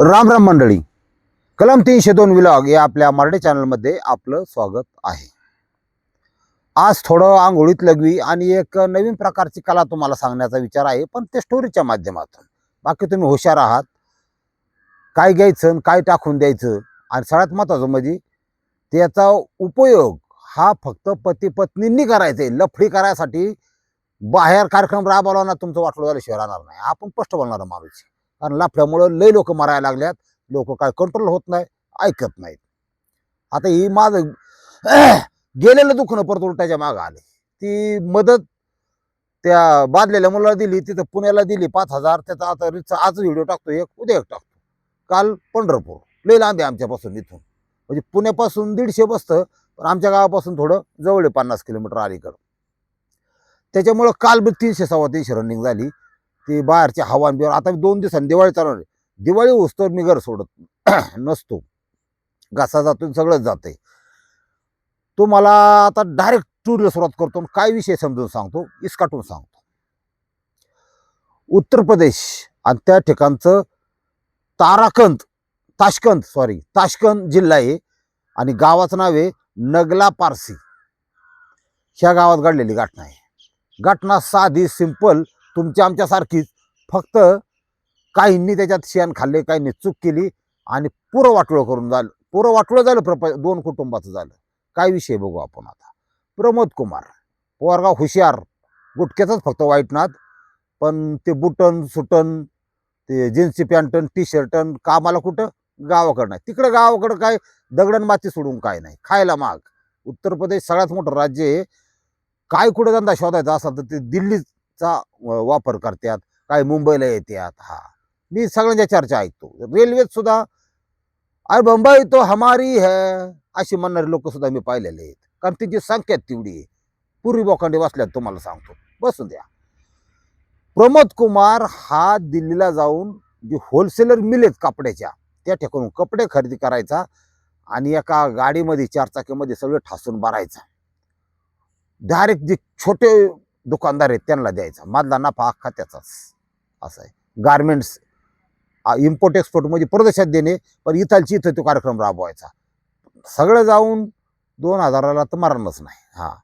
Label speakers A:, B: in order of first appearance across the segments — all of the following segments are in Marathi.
A: राम राम मंडळी. कलम तीनशे दोन विलॉग या आपल्या मराठी चॅनलमध्ये आपलं स्वागत आहे. आज थोडं आंघोळीत लघवी आणि एक नवीन प्रकारची कला तुम्हाला सांगण्याचा विचार आहे पण ते स्टोरीच्या माध्यमातून. बाकी तुम्ही हुशार आहात. काय घ्यायचं आणि काय टाकून द्यायचं आणि सगळ्यात महत्त्वाचं म्हणजे त्याचा उपयोग हा फक्त पती पत्नींनी करायचा आहे. लफडी करायसाठी बाहेर कार्यक्रम राबवला ना तुमचं वाटलं झाल्याशिवाय राहणार नाही. आपण स्पष्ट बोलणार माणूस. कारण लफड्यामुळं लय लोक मरायला लागल्यात. लोक काय कंट्रोल होत नाही ऐकत नाहीत. आता ही माझं गेलेलं दुखणं परत उलटाच्या मागं आले ती मदत त्या बादलेल्या मुलाला दिली तिथं पुण्याला दिली पाच हजार. त्याचा आता रिक्षा आज व्हिडिओ टाकतो एक उद्या एक टाकतो. काल पंढरपूर लय लांब आहे आमच्यापासून इथून. म्हणजे पुण्यापासून दीडशे बसतं पण आमच्या गावापासून थोडं जवळ आहे पन्नास किलोमीटर अलीकडं. त्याच्यामुळं काल बी तीनशे सव्वा तीनशे रनिंग झाली. ती बाहेरची हवा आणि बिवार आता मी दोन दिवसांनी दिवाळी चालवणार आहे. दिवाळी उत्सव मी घर सोडत नसतो. घासा जातो सगळंच जाते तो मला आता डायरेक्ट टूरला सुरुवात करतो आणि काय विषय समजून सांगतो इसकाटून सांगतो. उत्तर प्रदेश आणि त्या ठिकाणचं ताराकंद ताशकंद सॉरी ताशकंद जिल्हा आहे आणि गावाचं नाव आहे नगला पारसी. ह्या गावात घडलेली घटना आहे. घटना साधी सिंपल तुमच्या आमच्यासारखीच. फक्त काहींनी त्याच्यात शेण खाल्ले काहींनी चूक केली आणि पुरं वाटोळं करून झालं. पुरं वाटोळं झालं प्रप दोन कुटुंबाचं झालं. काय विषय बघू आपण आता. प्रमोद कुमार पोरगाव हुशार. गुटक्याचाच फक्त वाईट नाद. पण ते बुटन सुटन ते जीन्सची पॅन्टन टी शर्टन कामाला कुठं? गावाकडं नाही. तिकडं गावाकडं काय दगडण माती सोडून काय नाही. खायला माग. उत्तर प्रदेश सगळ्यात मोठं राज्य आहे. काय कुठं धंदा शोधायचा असा तर ते दिल्लीच चा वापर करतात काय मुंबईला येतात हा. मी सगळ्यांच्या चर्चा ऐकतो. रेल्वेत सुद्धा अरे मुंबई तो हमारी है अशी म्हणणारे लोक सुद्धा मी पाहिलेले आहेत. कारण तिची संख्या तेवढी आहे. पूर्वी बोखंडी वाचल्यात तुम्हाला सांगतो. बसून द्या. प्रमोद कुमार हा दिल्लीला जाऊन जे होलसेलर मिल आहेत कपड्याच्या त्या ठिकाणून कपडे खरेदी करायचा आणि एका गाडीमध्ये चारचाकीमध्ये सगळं ठासून भरायचा. डायरेक्ट जे छोटे दुकानदार आहेत त्यांना द्यायचा. मधला नफा अख्खा त्याचाच. असं आहे. गारमेंट्स इम्पोर्ट एक्सपोर्ट म्हणजे परदेशात देणे पण इथालची इथं तो कार्यक्रम राबवायचा. सगळं जाऊन दोन हजाराला तर मरणच नाही. हां.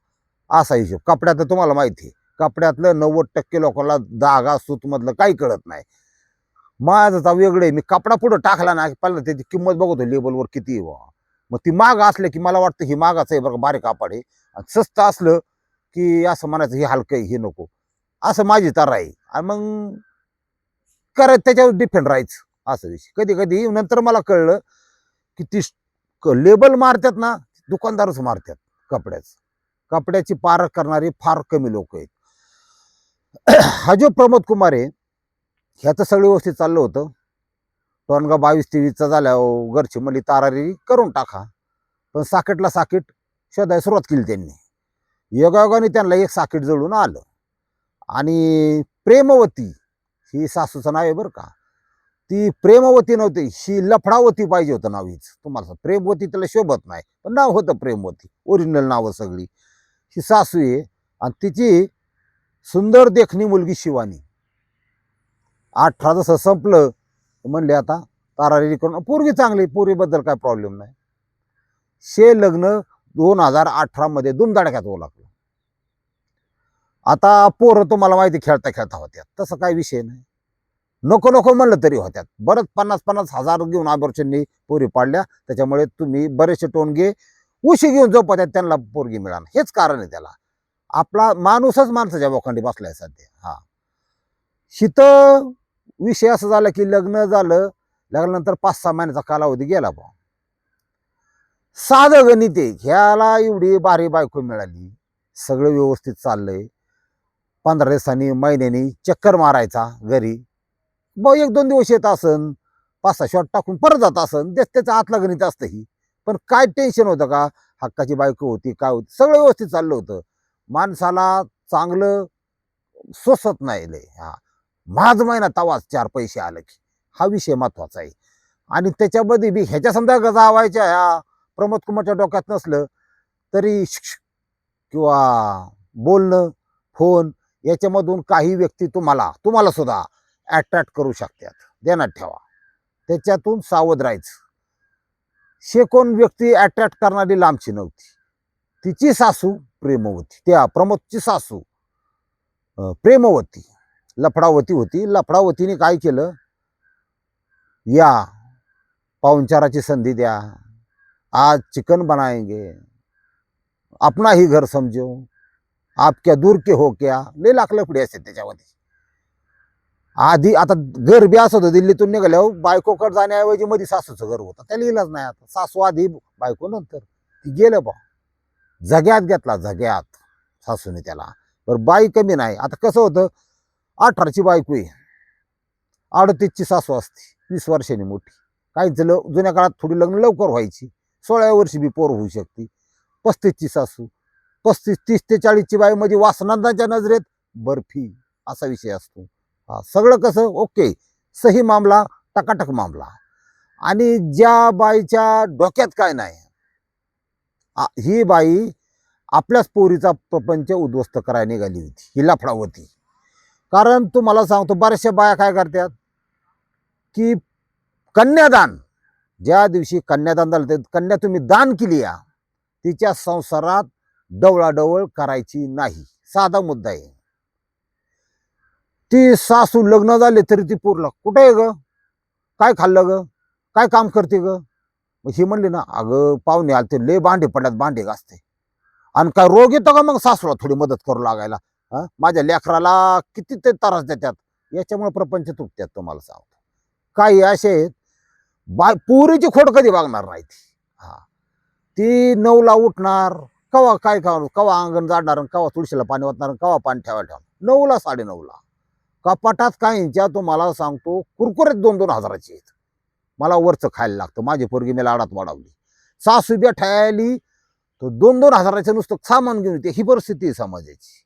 A: असा हिशोब. कपड्यात तर तुम्हाला माहिती आहे. कपड्यातलं नव्वद टक्के लोकांना धागा सूतमधलं काही कळत नाही. माझं तर वेगळं आहे. मी कपडा पुढं टाकला ना पहिला त्याची किंमत बघतो लेबलवर किती आहे बुवा. मग ती माग असलं की मला वाटतं ही मागाचं आहे बरं बारीक कापड आहे. आणि स्वस्त असलं की असं म्हणायचं हे हलकं आहे हे नको. असं माझी तर आहे. आणि मग करत त्याच्यावर डिफेंड राहायचं असं विषय. कधी कधी नंतर मला कळलं की ती लेबल मारतात ना दुकानदारच मारतात कपड्याचं. कपड्याची पारख करणारे फार कमी लोक आहेत. हा जो प्रमोद कुमार आहे ह्याचं सगळं व्यवस्थित चाललं होतं. टोनगा बावीस तेवीसचा झाल्यावर घरची मली तारारी करून टाका. पण साकेटला साकीट शोधायला सुरुवात केली त्यांनी. योगायोगाने त्यांना एक साकीट जळून आलं. आणि प्रेमवती ही सासूचं नाव आहे बरं का ती प्रेमवती नव्हती ही लफडावती पाहिजे होतं नाव हीच. तुम्हाला प्रेमवती त्याला शोभत नाही पण नाव होतं प्रेमवती ओरिजिनल नावं सगळी. ही सासू आहे आणि तिची सुंदर देखणी मुलगी शिवानी. अठरा जसं संपलं म्हणले आता तारारी करून पूर्वी चांगली पूर्वीबद्दल काय प्रॉब्लेम नाही. शे लग्न दोन हजार अठरामध्ये दुमदाडक्यात होऊ लागलं आता पोरं तुम्हाला माहिती खेळता खेळता होत्या तसं काही विषय नाही. नको नको म्हणलं तरी होत्यात. बरंच पन्नास पन्नास हजार घेऊन आबर्चननी पोरी पाडल्या. त्याच्यामुळे तुम्ही बरेचसे टोनगे उशी घेऊन जोपत्यात त्यांना पोरगी मिळाल. हेच कारण आहे त्याला. आपला माणूसच माणसाच्या बोखंडी बसलाय सध्या. हा. शीतं विषय असं झाला की लग्न झालं. लग्नानंतर पाच सहा महिन्याचा कालावधी गेला बा साधं गणित आहे. ह्याला एवढी भारी बायको मिळाली. सगळं व्यवस्थित चाललंय. पंधरा दिवसांनी महिन्यानी चक्कर मारायचा घरी. ब एक दोन दिवस येत असन पाच सहा शॉट टाकून परत जात असन तेच त्याचं आतलं गणित असतं ही. पण काय टेन्शन होतं का? हक्काची बायको होती काय होती? सगळं व्यवस्थित चाललं होतं. माणसाला चांगलं सोसत नाही लय. हा. माझ महिना तवाच चार पैसे आलं की. हा विषय महत्त्वाचा आहे. आणि त्याच्यामध्ये बी ह्याच्या समजा गजावायच्या ह्या प्रमोद कुमारच्या डोक्यात नसलं तरी किंवा बोलणं फोन याच्यामधून काही व्यक्ती तुम्हाला तुम्हाला सुद्धा अट्रॅक्ट करू शकतात. ध्यानात ठेवा. त्याच्यातून सावध राहायचं. शेकोन व्यक्ती अट्रॅक्ट करणारी लांबची नव्हती. तिची सासू प्रेमवती. त्या प्रमोदची सासू प्रेमवती. लफडावती होती. लफडावतीने काय केलं? या पाहुणचाराची संधी द्या. आज चिकन बनाएंगे। अपना ही घर समजो आप क्या दूर के हो क्या? लई लाख लफडी असते त्याच्यामध्ये। आधी आता घर बी असं होतं दिल्लीतून निघाल्यावर बायकोकडे जाण्याऐवजी मध्ये सासूचं घर होतं. त्याला इलाज नाही आता. सासू आधी बायको नंतर. ती गेलं बा. जग्यात घेतला जग्यात. सासूने त्याला. बरं बाई कमी नाही. आता कसं होतं अठराची बायको आहे. अडतीसची सासू असते. वीस वर्षांनी मोठी. काहीच ल जुन्या काळात थोडी लग्न लवकर व्हायची. सोळाव्या वर्षी बी पोर होऊ शकते. पस्तीसची सासू पस्तीस तीस ते चाळीसची बाई म्हणजे वासनांदाच्या नजरेत बर्फी असा विषय असतो. हा, सगळं कसं? ओके सही मामला टकाटक मामला. आणि ज्या बाईच्या डोक्यात काय नाही ही बाई आपल्याच पोरीचा प्रपंच उद्ध्वस्त करायला निघाली होती ही लफडावती कारण तुम्हाला सांगतो बऱ्याचशा बाया काय करतात की कन्यादान ज्या दिवशी कन्यादान झालं ते कन्या तुम्ही दान केली या तिच्या संसारात डवळाडवळ करायची नाही. साधा मुद्दा आहे. ती सासू लग्न झाले तरी ती पुरला कुठे आहे ग? काय खाल्लं ग? काय काम करते ग? मग ही म्हणली ना अगं पाहुणे आलते लय भांडे पडल्यात भांडे घासते. आणि काय रोग येतो का मग सासूला थोडी मदत करू लागायला? हा? माझ्या लेकराला किती ते त्रास देतात. याच्यामुळे प्रपंच तुटतात तुम्हाला सांगतो. काही असे आहेत बाय पुरीची खोड कधी बघणार नाही ती? हा. ती नऊला उठणार कवा काय खाणार कवा अंगण जाडणार कवा तुळशीला पाणी वाटणार कवा पाणी ठेवायला ठेवणार? नऊला साडे नऊला कपाटात काहींच्या तुम्हाला सांगतो कुरकुरीत दोन दोन हजाराची आहेत. मला वरचं खायला लागतं. माझी पोरगी मी लाडात वाढवली. सासू बी ठेवायली तर दोन दोन हजाराचं नुसतं सामान घेऊन येते. ही परिस्थिती आहे समाजाची.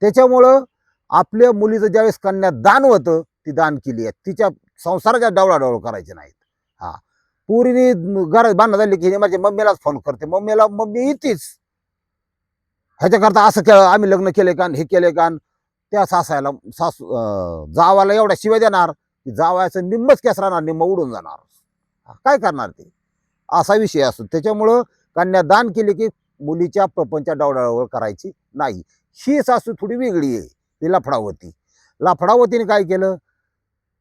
A: त्याच्यामुळं आपल्या मुलीचं ज्यावेळेस कन्या दान होतं ती दान केली आहे. तिच्या संसाराच्या डावळाडवळ करायचे नाहीत. पुरीने गरज बांधणं झाली की माझ्या मम्मीलाच फोन करते. मम्मीला मम्मी येतेच ह्याच्याकरता असं केलं आम्ही लग्न केले का हे केले का त्या सासायला सासू अं, जावाला एवढ्या शिवाय देणार की जावायचं निम्मच केस राहणार निम्म उडून जाणार. काय करणार ते? असा विषय असतो. त्याच्यामुळं कन्यादान केले की मुलीच्या प्रपंचा डावडावर करायची नाही. ही सासू थोडी वेगळी आहे. ती लफडावती. लफडावतीने काय केलं?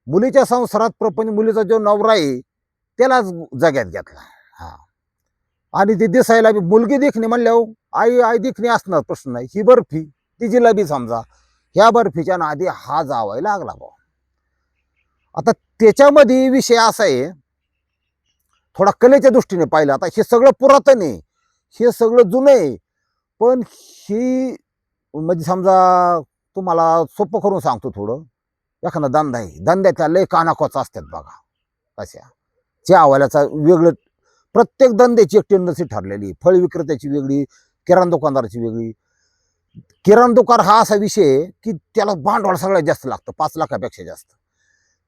A: मुलीच्या संसारात प्रपंच मुलीचा जो नवरा आहे त्यालाच जग्यात घेतला. हा. आणि ती दिसायला बी मुलगी देखणे म्हणल्यावर आई आई देखणे असणार प्रश्न नाही. ही बर्फी ती जिलाबी समजा. ह्या बर्फीच्या नादी हा जावाय लागला भाऊ आता त्याच्यामध्ये विषय असा आहे थोडा कलेच्या दृष्टीने पाहिलं आता हे सगळं पुरातन आहे. हे सगळं जुनं आहे. पण ही म्हणजे समजा तुम्हाला सोपं करून सांगतो थोडं. एखादा धंदा आहे. धंद्याच्या लय कानाकोचा असतात बघा. कशा त्या अहवालाचा वेगळं प्रत्येक धंद्याची एक टेंडन्सी ठरलेली. फळ विक्रेत्याची वेगळी किराणा दुकानदाराची वेगळी. किराणा दुकान हा असा विषय आहे की त्याला भांडवल सगळ्यात जास्त लागतं पाच लाखापेक्षा जास्त.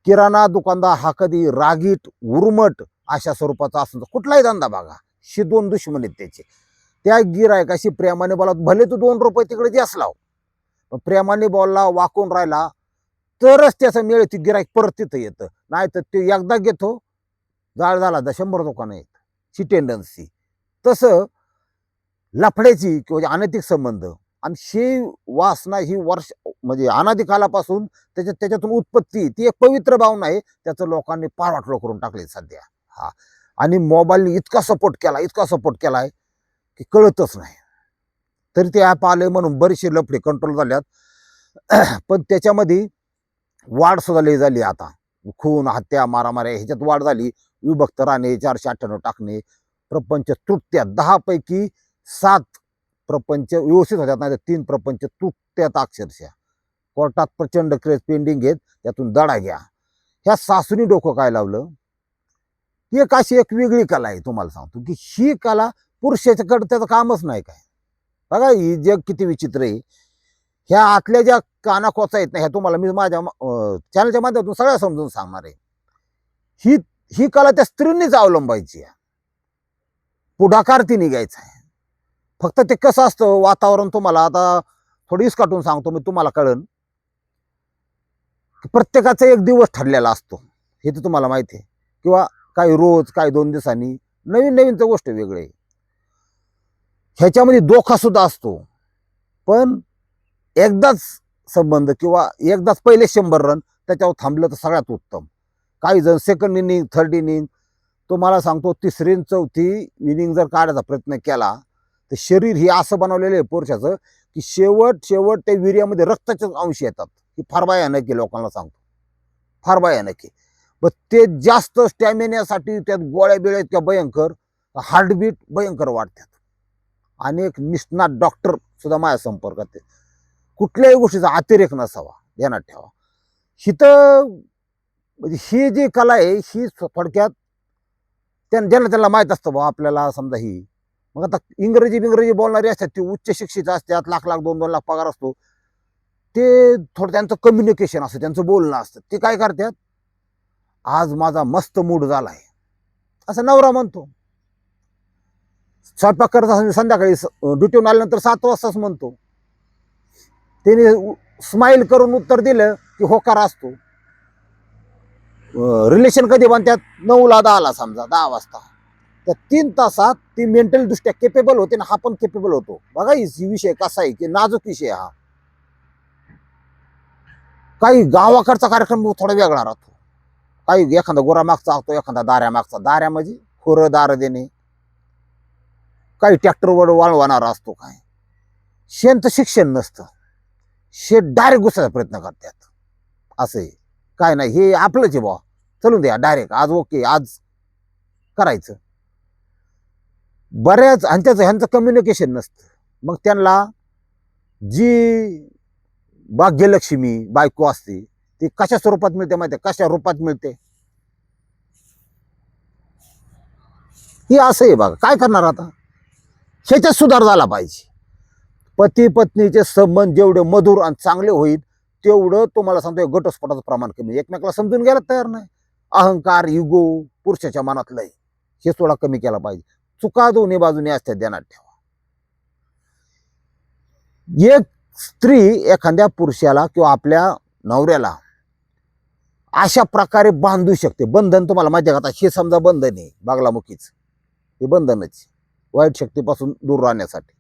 A: किराणा दुकानदार हा कधी रागीट उर्मट अशा स्वरूपाचा असतो कुठलाही धंदा बघा. शी दोन दुश्मन आहेत त्याचे. त्या गिरायकाशी प्रेमाने बोला भले तू दोन रुपये तिकडे जास्त लाव. पण प्रेमाने बोलला वाकून राहिला तरच त्याचा मेळ ती गिरायक परत तिथं येतं. नाही तर ते एकदा घेतो जाळ झाला तर शंभर दुकानं आहेत ही टेंडन्सी तसं लफड्याची किंवा अनैतिक संबंध. आणि ही वासना ही वर्ष म्हणजे अनादिकालापासून त्याच्या त्याच्यात त्याच्यातून उत्पत्ती ती एक पवित्र भावना आहे. त्याचं लोकांनी पार वाटलं करून टाकले सध्या. हा. आणि मोबाईलने इतका सपोर्ट केला इतका सपोर्ट केला आहे की कळतच नाही. तरी ते ॲप आले म्हणून बरेचसे लफडे कंट्रोल झाल्यात. पण त्याच्यामध्ये वाढ सुद्धा लई झाली आता. खून हत्या मारामाऱ्या ह्याच्यात वाढ झाली. विभक्त राहणे चारशे अठ्ठ्याण्णव टाकणे प्रपंच तुटत्या दहापैकी सात प्रपंच व्यवस्थित होतात नाही तर तीन प्रपंच तुटत्यात अक्षरशः. कोर्टात प्रचंड क्रेज पेंडिंग घेत त्यातून दडा घ्या. ह्या सासूनी डोकं काय लावलं? ही एक अशी एक वेगळी कला आहे तुम्हाला सांगतो की ही कला पुरुषाच्याकडे त्याचं कामच नाही काय. बघा ही जग किती विचित्र आहे. ह्या आतल्या ज्या कानाकोचा येत नाही ह्या तुम्हाला मी माझ्या चॅनलच्या माध्यमातून सगळ्या समजून सांगणार आहे. ही ही कला त्या स्त्रींनीच अवलंबायची आहे. पुढाकार ती निघायचा आहे. फक्त ते कसं असतं वातावरण तुम्हाला आता थोडी काटून सांगतो मी तुम्हाला कळन प्रत्येकाचा एक दिवस ठरलेला असतो. हे तर तुम्हाला माहिती आहे. किंवा काही रोज काही दोन दिवसांनी नवीन नवीन तर गोष्ट वेगळे ह्याच्यामध्ये धोका सुद्धा असतो. पण एकदाच संबंध किंवा एकदाच पहिले शंभर रन त्याच्यावर थांबलं तर सगळ्यात उत्तम. काही जण सेकंड इनिंग थर्ड इनिंग तो मला सांगतो तिसरी चौथी इनिंग जर काढायचा प्रयत्न केला तर शरीर हे असं बनवलेलं आहे पुरुषाचं की शेवट शेवट त्या वीर्यामध्ये रक्ताचे अंश येतात. ही फार भयानक आहे लोकांना सांगतो. फार भयानक आहे. मग ते जास्त स्टॅमिन्यासाठी त्यात गोळ्या बिळ्या इतक्या भयंकर हार्टबीट भयंकर वाढतात. आणि एक निष्णात डॉक्टर सुद्धा माझ्या संपर्कात कुठल्याही गोष्टीचा अतिरेक नसावा. ध्यानात ठेवा. हिथं म्हणजे ही जी कला आहे ही थोडक्यात त्यां ज्यांना त्यांना माहीत असतं बा आपल्याला समजा ही. मग आता इंग्रजी बिंग्रजी बोलणारी असतात ती उच्च शिक्षित असतात लाख लाख दोन दोन लाख पगार असतो. ते थोडं त्यांचं कम्युनिकेशन असतं त्यांचं बोलणं असतं. ते काय करतात? आज माझा मस्त मूड झाला आहे असं नवरा म्हणतो. स्वयंपाक करत असताना संध्याकाळी ड्युटीहून आल्यानंतर सात वाजताच म्हणतो. त्याने स्माईल करून उत्तर दिलं की होकार असतो. रिलेशन कधी बांधतात नऊला दहाला समजा दहा वाजता. त्या तीन तासात ती मेंटल दृष्ट्या केपेबल होते ना हा पण केपेबल होतो. बघा ही विषय कसा आहे की नाजूक विषय हा. काही गावाकडचा कार्यक्रम थोडा वेगळा राहतो. काही एखादा गोरा मागचा असतो एखादा दाऱ्या मागचा. दाऱ्या म्हणजे खोरं दार देणे. काही ट्रॅक्टरवर वाळवणारा असतो काय. शेणचं शिक्षण नसतं. शेत डायरेक्ट घुसायचा प्रयत्न करतात. असं आहे. काय नाही हे आपलंच आहे बा चलून द्या डायरेक्ट आज ओके आज करायचं. बऱ्याच ह्यांच्याच ह्यांचं कम्युनिकेशन नसतं. मग त्यांना जी भाग्यलक्ष्मी बायको असते ती कशा स्वरूपात मिळते माहिती आहे? कशा रूपात मिळते? ही असं आहे बघा. काय करणार आता? ह्याच्यात सुधार झाला पाहिजे. पती पत्नीचे संबंध जेवढे मधुर आणि चांगले होईल तेवढं तुम्हाला सांगतोय घटस्फोटाचं प्रमाण कमी. एकमेकाला समजून घ्यायला तयार नाही. अहंकार युगो पुरुषाच्या मनातलं हे थोडा कमी केला पाहिजे. चुका दोन्ही बाजूने असतात ध्यानात ठेवा. एक स्त्री एखाद्या पुरुषाला किंवा आपल्या नवऱ्याला अशा प्रकारे बांधू शकते. बंधन तुम्हाला माहिती आहे का? हे समजा बंधन आहे बागलामुखीच. हे बंधनच वाईट शक्तीपासून दूर राहण्यासाठी.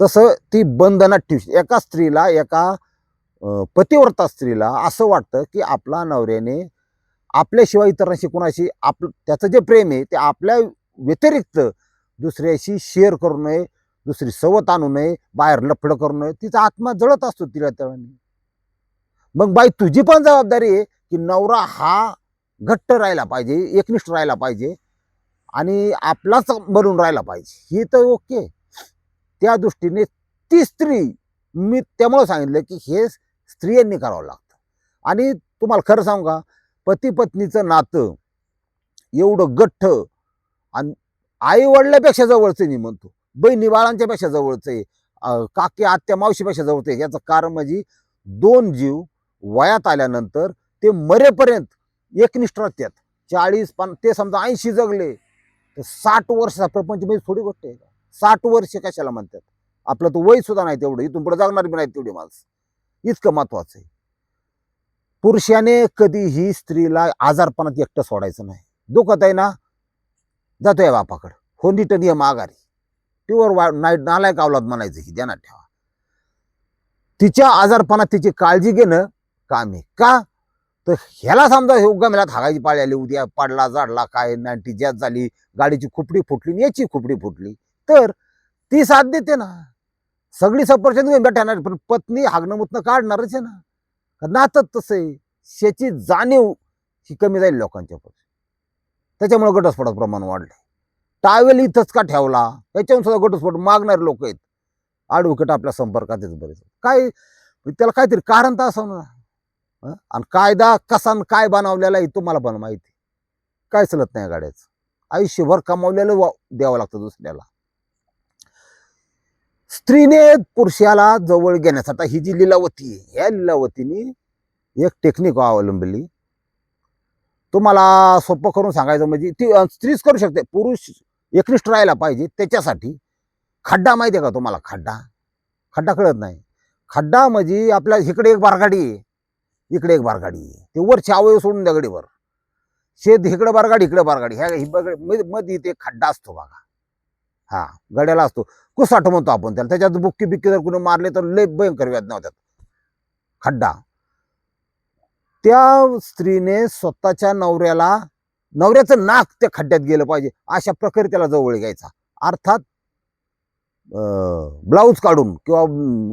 A: तसं ती बंधनात ठेवू एका स्त्रीला एका पतिव्रता स्त्रीला असं वाटतं की आपला नवऱ्याने आपल्याशिवाय इतरांशी कुणाशी आप त्याचं जे प्रेम आहे ते आपल्या व्यतिरिक्त दुसऱ्याशी शेअर करू नये दुसरी सवत आणू नये बाहेर लफडं करू नये तिचा आत्मा जळत असतो तिला त्यावेळी मग बाई तुझी पण जबाबदारी आहे की नवरा हा घट्ट राहिला पाहिजे एकनिष्ठ राहिला पाहिजे आणि आपलाच बनून राहिला पाहिजे. ही तर ओके. त्या दृष्टीने ती स्त्री मी त्यामुळं सांगितलं की हे स्त्रियांनी करावं लागतं. आणि तुम्हाला खरं सांगू का पती पत्नीचं नातं एवढं गठ्ठ आणि आई वडिलापेक्षा जवळचं मी म्हणतो. बहिणी बाळांच्या पेक्षा जवळचं आहे. काकी आत्या मावशीपेक्षा जवळचं आहे. याचं कारण म्हणजे दोन जीव वयात आल्यानंतर ते मरेपर्यंत एकनिष्ठ राहतात चाळीस पण ते समजा ऐंशी जगले तर साठ वर्षाचा प्रपंच म्हणजे थोडी गोष्ट आहे का? साठ वर्ष कशाला म्हणतात? आपलं तर वय सुद्धा नाही तेवढं. इथून पुढे जगणार बी नाही तेवढी माणसं. इतकं महत्वाचं आहे. पुरुषाने कधीही स्त्रीला आजारपणात एकटं सोडायचं नाही. दुखत आहे ना? जातोय बापाकडं. हो नीट नियम आगारी प्युअर वा नाईट नालायक अवलाद म्हणायचं ही ध्यानात ठेवा. तिच्या आजारपणात तिची काळजी घेणं काम आहे. का? तर ह्याला समजा हे उगा थागायची पाळी आली उद्या पडला जाडला काय नाईन्टी जॅज झाली गाडीची खुपडी फुटली आणि याची खुपडी फुटली. तर ती साथ देते ना. सगळी सफरचंद घेऊन भेटणार पण पत्नी हागणं मुतणं काढणारच आहे ना. नातच तसं आहे. शेची जाणीव ही कमी जाईल लोकांच्या पुढे. त्याच्यामुळे घटस्फोटाचं प्रमाण वाढलंय. टावेल इथंच का ठेवला? याच्यावरून सुद्धा घटस्फोट मागणारे लोक आहेत. ॲडव्होकेट आपल्या संपर्कात येत बरेच. काय त्याला काहीतरी कारण तर असं ना. आणि कायदा कसा आणि काय बनवलेला आहे तुम्हाला पण माहिती काय चलत नाही गाड्याचं. आयुष्यभर कमावलेलं वा- द्यावं लागतं दुसऱ्याला. स्त्रीने पुरुषाला जवळ घेण्यासाठी ही जी लिलावती आहे ह्या लिलावतीने एक टेक्निक अवलंबली. तुम्हाला सोपं करून सांगायचं म्हणजे ती स्त्रीच करू शकते पुरुष एकनिष्ठ राहायला पाहिजे त्याच्यासाठी खड्डा माहिती आहे का तुम्हाला? खड्डा. खड्डा कळत नाही. खड्डा म्हणजे आपल्या इकडे एक बारगाडी आहे. इकडे एक बारगाडी आहे. ते वरचे अवयव सोडून द्या गडीवर. शेत इकडे बारगाडी इकडे बारगाडी. ह्या ही बघमध्ये इथे खड्डा असतो बघा. हा गड्याला असतो. कुसाट म्हणतो आपण त्याला. त्याच्यात बुक्की बिक्की जर कुणी मारले तर लय भयंकर वेदना होत्यात खड्डा. त्या स्त्रीने स्वतःच्या नवऱ्याला नवऱ्याचं नाक त्या खड्ड्यात गेलं पाहिजे. अशा प्रकारे त्याला जवळ घ्यायचा. अर्थात ब्लाऊज काढून किंवा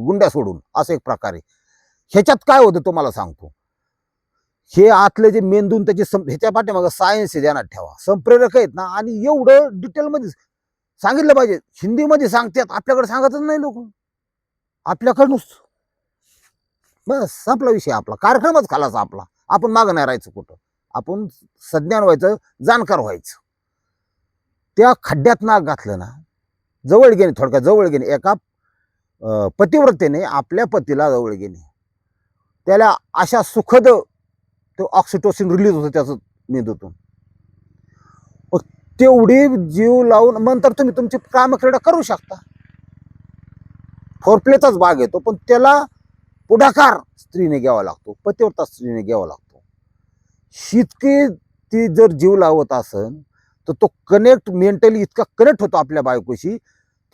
A: गुंड्या सोडून असं एक प्रकारे. ह्याच्यात काय होतं तुम्हाला सांगतो. हे आतले जे मेंदून त्याचे सं ह्याच्या पाठीमागं सायन्स आहे ध्यानात ठेवा. संप्रेरक आहेत ना आणि एवढं डिटेलमध्ये सांगितलं पाहिजे. हिंदीमध्ये सांगतात आपल्याकडे सांगतच नाही लोक. आपल्याकडूनच बस आपला विषय आपला. कार्यक्रमच खालाचा आपला. आपण मागं नाही राहायचं कुठं. आपण संज्ञान व्हायचं जाणकार व्हायचं. त्या खड्ड्यात नाक घातलं ना जवळ घेणे थोडक्यात जवळ घेणे एका पतिव्रतेने आपल्या पतीला जवळ घेणे. त्याला अशा सुखद तो ऑक्सिटोसिन रिलीज होतं त्याचं मेंदूतून. तेवढी जीव लावून नंतर तुम्ही तुमची कामक्रीडा करू शकता. फोरप्लेचाच भाग येतो पण त्याला पुढाकार स्त्रीने घ्यावा लागतो पतिव्रता स्त्रीने घ्यावा लागतो. शितके ती जर जीव लावत असन तर तो कनेक्ट मेंटली इतका कनेक्ट होतो आपल्या बायकोशी.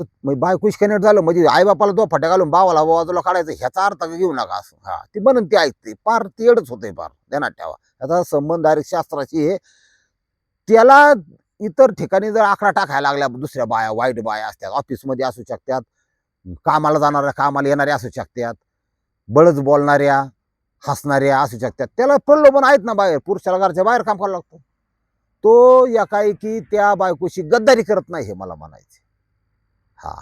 A: तर बायकोशी कनेक्ट झालं म्हणजे आईबापाला तो फट्या घालून बावाला बाजूला काढायचं ह्याचा अर्थ घेऊ नका असं. हा ती म्हणून ती ऐकते पार ती एडच होते पार ध्यानात ठेवा. याचा संबंध डायरेक्ट शास्त्राशी हे त्याला इतर ठिकाणी जर आकडा टाकायला लागल्या दुसऱ्या बाया वाईट बाया असतात ऑफिसमध्ये असू शकतात कामाला जाणाऱ्या कामाला येणाऱ्या असू शकतात बळच बोलणाऱ्या हसणाऱ्या असू शकतात. त्याला प्रलोभन आहेत ना बाहेर पुरुषाला घरच्या बाहेर काम करावं लागतो. तो एकाएकी त्या बायकोशी गद्दारी करत नाही हे मला म्हणायचे हा.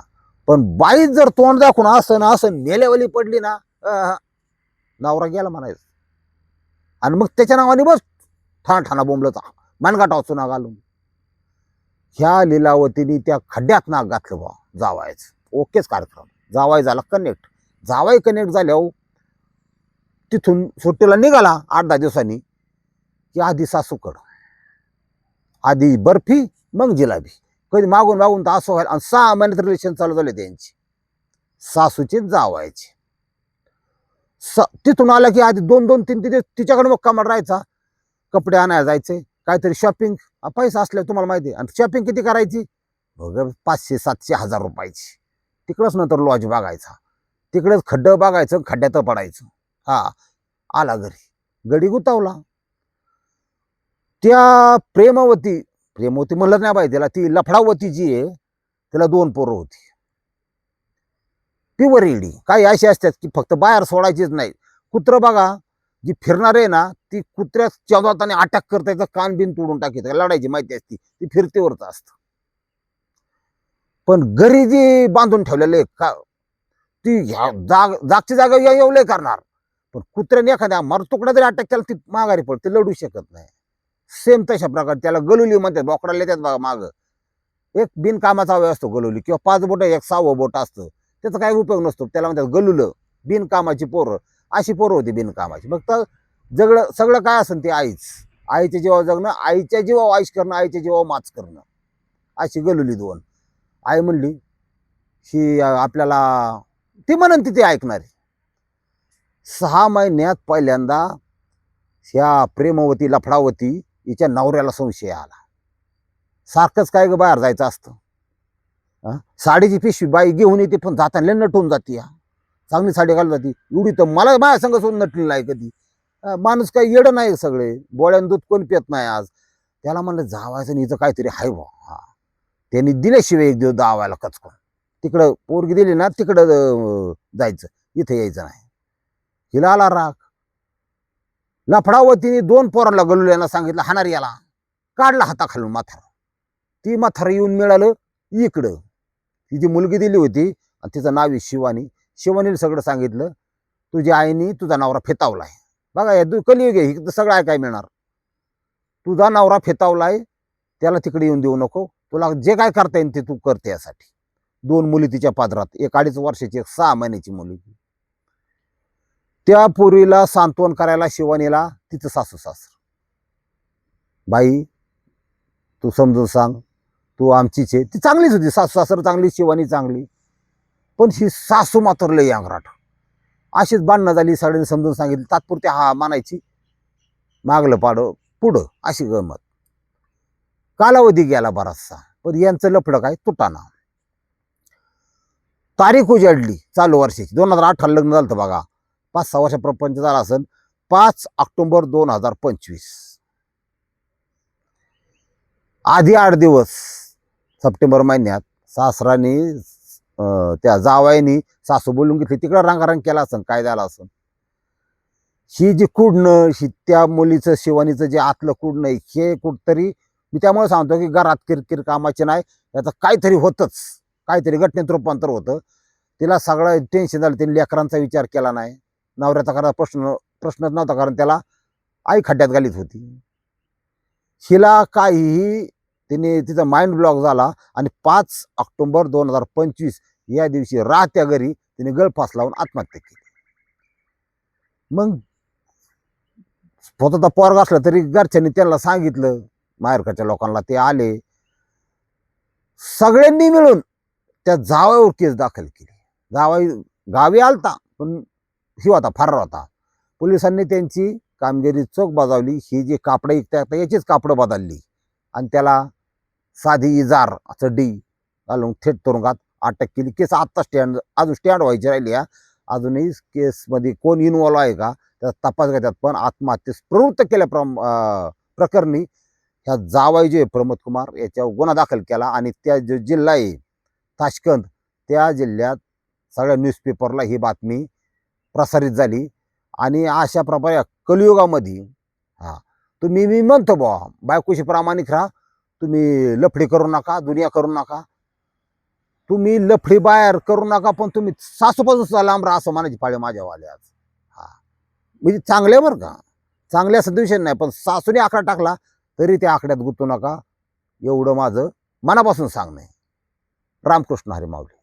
A: पण बाई जर तोंड दाखवून असं ना असं नेल्यावली पडली ना नवरा गेला म्हणायचं. आणि मग त्याच्या नावाने बस ठाणा ठाणा बोंबलत मानगाटा वाचून घालून. ह्या लिलावतीने त्या खड्ड्यात नाक घातलं बा जावायचं. ओकेच कार्यक्रम. जावाय झाला कनेक्ट जावाय कनेक्ट झाल्यावर तिथून सुट्टीला निघाला आठ दहा दिवसांनी. की आधी सासूकड आधी बर्फी मग जिलाबी. कधी मागून मागून तर असं व्हायला आणि सहा महिन्यात रिलेशन चालू झाले त्यांची. सासूचे जावायचे स तिथून आला की आधी दोन दोन तीन तिथे तिच्याकडे मग कमाल राहायचा. कपडे आणायला जायचे. काहीतरी शॉपिंग पैसा असल्या तुम्हाला माहिती आहे. आणि शॉपिंग किती करायची? बघ पाचशे सातशे हजार रुपयाची. तिकडंच नंतर लॉज बघायचा. तिकडंच खड्डं बघायचं खड्ड्यात पडायचं. हा आला घरी. गडी गुतावला. त्या प्रेमावती प्रेमवती म्हणलं नाही बाई त्याला ती लफडावती जी आहे तिला दोन पोरं होती. ती इडी काही अशी असतात की फक्त बाहेर सोडायचीच नाही. कुत्रं बघा जी फिरणार आहे ना ती कुत्र्या चौदाताने अटॅक करता कान बिन तोडून टाकायचं लढायची माहिती असती. ती फिरतेवरच असतं. पण घरी जी बांधून ठेवलेले का ती ह्या जाग जागची जागा या येवले करणार. पण कुत्र्याने एखाद्या मर तुकडा जरी अटॅक केला ती माघारी पडते लढू शकत नाही. सेम तशा प्रकारे त्याला गलुली म्हणतात बोकडाला येतात बघा माग. एक बिनकामाचा अवयव असतो गलुली किंवा पाच बोट एक सहावं बोट असतं. त्याचा काही उपयोग नसतो. त्याला म्हणतात गलुलं बिनकामाची पोरं. अशी पोरं होती बिनकामाची. फक्त जगळं सगळं काय असेल ते आईच. आईच्या जीवावर जगणं आईच्या जीवावर आईश करणं आईच्या जीवावर माच करणं. अशी गलुली दोन. आई म्हणली ही आपल्याला ती म्हणून तिथे ऐकणारी. सहा महिन्यात पहिल्यांदा ह्या प्रेमवती लफडावती हिच्या नवऱ्याला संशय आला. सारखंच काय ग बाहेर जायचं असतं? साडीची पिशवी बाई घेऊन येते पण जाताना लय नटून जाते या. चांगली साडी घालून जाते एवढी तर मला माझ्या संग सोडून नटलेला आहे कधी. माणूस काही येडं नाही सगळे. बोळ्यान दूध कोण पित नाही आज. त्याला म्हणलं जावायचं आणि हिचं काहीतरी हाय बा हा त्यांनी दिल्याशिवाय एक दिवस दावायला कचकून. तिकडं पोरगी दिली ना तिकडं जायचं. इथं यायचं नाही. हिला आला राग. लफडावतीने दोन पोरांना गलुल्यानं सांगितलं हाणार याला. काढला हाताखालून माथार. ती माथार येऊन मिळालं इकडं. तिची मुलगी दिली होती आणि तिचं नाव आहे शिवानी. शिवानीने सगळं सांगितलं. तुझ्या आईने तुझा नवरा आहे बघा या तू कलियुग आहे तर सगळं ऐकाय मिळणार. तुझा नवरा फेतावला आहे त्याला तिकडे येऊन देऊ नको. तुला जे काय करता येईल ते तू करते यासाठी. दोन मुली तिच्या पादरात एक अडीच वर्षाची एक सहा महिन्याची मुली त्या पोरीला सांत्वन करायला शिवानीला तिचं सासू सासर. बाई तू समजून सांग तू आमचीच आहे. ती चांगलीच होती सासू सासर चांगली शिवानी चांगली. पण ही सासू मात्र लई अंगराट. अशीच बांधणं झाली सगळ्यांनी समजून सांगितलं. तात्पुरती हा मानायची मागलं पाडं पुढं अशी गमत. कालावधी गेला बराचसा पण यांचं लफडं काय? तुटाना. तारीख उजाडली चालू वर्षाची. दोन हजार अठरा लग्न झालं बघा. पाच सहा वर्ष प्रपंच झाला असेल पाच ऑक्टोबर दोन हजार पंचवीस. आधी आठ दिवस सप्टेंबर महिन्यात सासराने त्या जावाईनी सासू बोलून घेतली तिकडं रांगारंग केला असं काय झालं असन? ही जी कुडणं ही त्या मुलीचं शिवानीचं जे आतलं कुडणं हे कुठतरी मी त्यामुळे सांगतो की घरात किरकिर कामाचे नाही याचं काहीतरी होतंच. काहीतरी घटनेत रूपांतर होतं. तिला सगळं टेन्शन झालं तिने लेकरांचा विचार केला नाही. नवऱ्याचा करा प्रश्न प्रश्नच नव्हता कारण त्याला आई खड्ड्यात घालीत होती. हिला काहीही तिने तिचा माइंड ब्लॉक झाला आणि पाच ऑक्टोबर दोन हजार पंचवीस या दिवशी राहत्या घरी तिने गळफास लावून आत्महत्या केली. मग स्वतःचा पोरग असला तरी घरच्यांनी त्यांना सांगितलं माहेरकडच्या लोकांना ते आले. सगळ्यांनी मिळून त्या जावयावर केस दाखल केली. जावाई गावी आलता पण ही होता फरार होता. पोलिसांनी त्यांची कामगिरी चोख बजावली. ही जी कापडं इकतात याचीच कापडं बदलली. आणि त्याला साधी इजार चड्डी घालून थेट तुरुंगात अटक केली. केस आत्ता स्टँड अजून स्टँड व्हायची राहिली आहे अजूनही केसमध्ये कोण इन्वॉल्व आहे का? त्याचा तपास घेतात पण आत्महत्येस प्रवृत्त केल्या प्रम प्रकरणी ह्या जावाई जे प्रमोद कुमार याच्यावर गुन्हा दाखल केला आणि त्या जो जिल्हा आहे ताशकंद त्या जिल्ह्यात सगळ्या न्यूजपेपरला ही बातमी प्रसारित झाली आणि अशा प्रकारे कलियुगामध्ये हां. तुम्ही मी म्हणतो बुवा बायकोशी प्रामाणिक राहा. तुम्ही लफडी करू नका दुनिया करू नका. तुम्ही लफडी बाहेर करू नका पण तुम्ही सासूपासून सुद्धा लांब राहा असं म्हणायची पाळी माझ्यावाले आज. हा. म्हणजे चांगले बरं का. चांगल्या असं नाही पण सासूने आकडा टाकला तरी त्या आकड्यात गुंतू नका. एवढं माझं मनापासून सांगणं. आहे रामकृष्ण हरी माऊली.